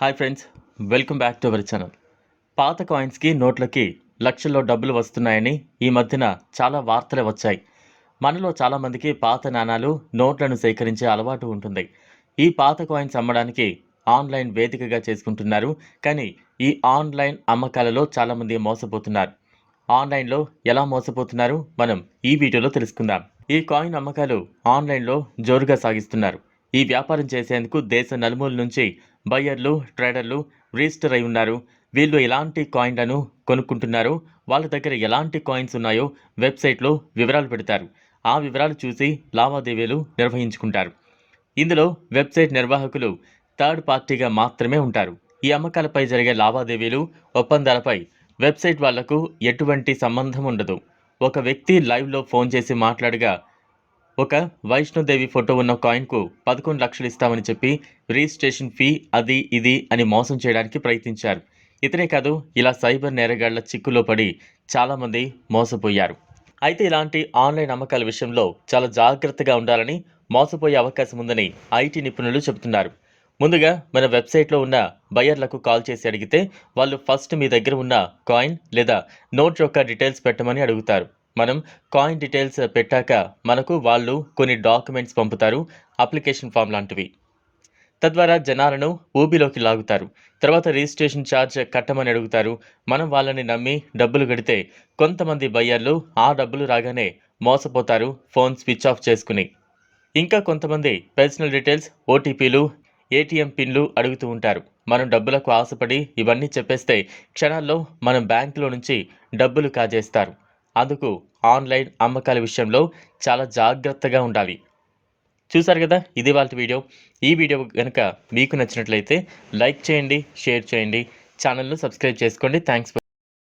Hi friends welcome back to our channel పాత కాయిన్స్కి నోట్లకి లక్షల్లో డబ్బులు వస్తున్నాయని ఈ మధ్యన చాలా వార్తలు వచ్చాయి. మనలో చాలామందికి పాత నాణాలు నోట్లను సేకరించే అలవాటు ఉంటుంది. ఈ పాత కాయిన్స్ అమ్మడానికి ఆన్లైన్ వేదికగా చేసుకుంటున్నారు. కానీ ఈ ఆన్లైన్ అమ్మకాలలో చాలామంది మోసపోతున్నారు. ఆన్లైన్లో ఎలా మోసపోతున్నారు? మనం ఈ వీడియోలో తెలుసుకుందాం. ఈ కాయిన్ అమ్మకాలు ఆన్లైన్లో జోరుగా సాగిస్తున్నారు. ఈ వ్యాపారం చేసేందుకు దేశ నలుమూల నుంచి బయ్యర్లు ట్రేడర్లు రిజిస్టర్ అయి ఉన్నారు. వీళ్ళు ఎలాంటి కాయిన్లను కొనుక్కుంటున్నారో వాళ్ళ దగ్గర ఎలాంటి కాయిన్స్ ఉన్నాయో వెబ్సైట్లో వివరాలు పెడతారు. ఆ వివరాలు చూసి లావాదేవీలు నిర్వహించుకుంటారు. ఇందులో వెబ్సైట్ నిర్వాహకులు థర్డ్ పార్టీగా మాత్రమే ఉంటారు. ఈ అమ్మకాలపై జరిగే లావాదేవీలు ఒప్పందాలపై వెబ్సైట్ వాళ్ళకు ఎటువంటి సంబంధం ఉండదు. ఒక వ్యక్తి లైవ్లో ఫోన్ చేసి మాట్లాడగా ఒక వైష్ణోదేవి ఫోటో ఉన్న కాయిన్కు పదకొండు లక్షలు ఇస్తామని చెప్పి రిజిస్ట్రేషన్ ఫీ అది ఇది అని మోసం చేయడానికి ప్రయత్నించారు. ఇతనే కాదు ఇలా సైబర్ నేరగాళ్ళ చిక్కులో పడి చాలామంది మోసపోయారు. అయితే ఇలాంటి ఆన్లైన్ అమ్మకాల విషయంలో చాలా జాగ్రత్తగా ఉండాలని మోసపోయే అవకాశం ఉందని ఐటీ నిపుణులు చెబుతున్నారు. ముందుగా మన వెబ్సైట్లో ఉన్న బయర్లకు కాల్ చేసి అడిగితే వాళ్ళు ఫస్ట్ మీ దగ్గర ఉన్న కాయిన్ లేదా నోట్ యొక్క డీటెయిల్స్ పెట్టమని అడుగుతారు. మనం కాయిన్ డీటెయిల్స్ పెట్టాక మనకు వాళ్ళు కొన్ని డాక్యుమెంట్స్ పంపుతారు అప్లికేషన్ ఫామ్ లాంటివి. తద్వారా జనాలను ఊబిలోకి లాగుతారు. తర్వాత రిజిస్ట్రేషన్ ఛార్జ్ కట్టమని అడుగుతారు. మనం వాళ్ళని నమ్మి డబ్బులు కడితే కొంతమంది బయ్యర్లు ఆ డబ్బులు రాగానే మోసపోతారు ఫోన్ స్విచ్ ఆఫ్ చేసుకుని. ఇంకా కొంతమంది పర్సనల్ డీటెయిల్స్ ఓటీపీలు ఏటీఎం పిన్లు అడుగుతూ ఉంటారు. మనం డబ్బులకు ఆశపడి ఇవన్నీ చెప్పేస్తే క్షణాల్లో మనం బ్యాంకులో నుంచి డబ్బులు కాజేస్తారు. అందుకు ఆన్లైన్ అమ్మకాల విషయంలో చాలా జాగ్రత్తగా ఉండాలి. చూసారు కదా? ఇది వాళ్ళ వీడియో. ఈ వీడియో కనుక మీకు నచ్చినట్లయితే లైక్ చేయండి షేర్ చేయండి ఛానల్ను సబ్స్క్రైబ్ చేసుకోండి. థ్యాంక్స్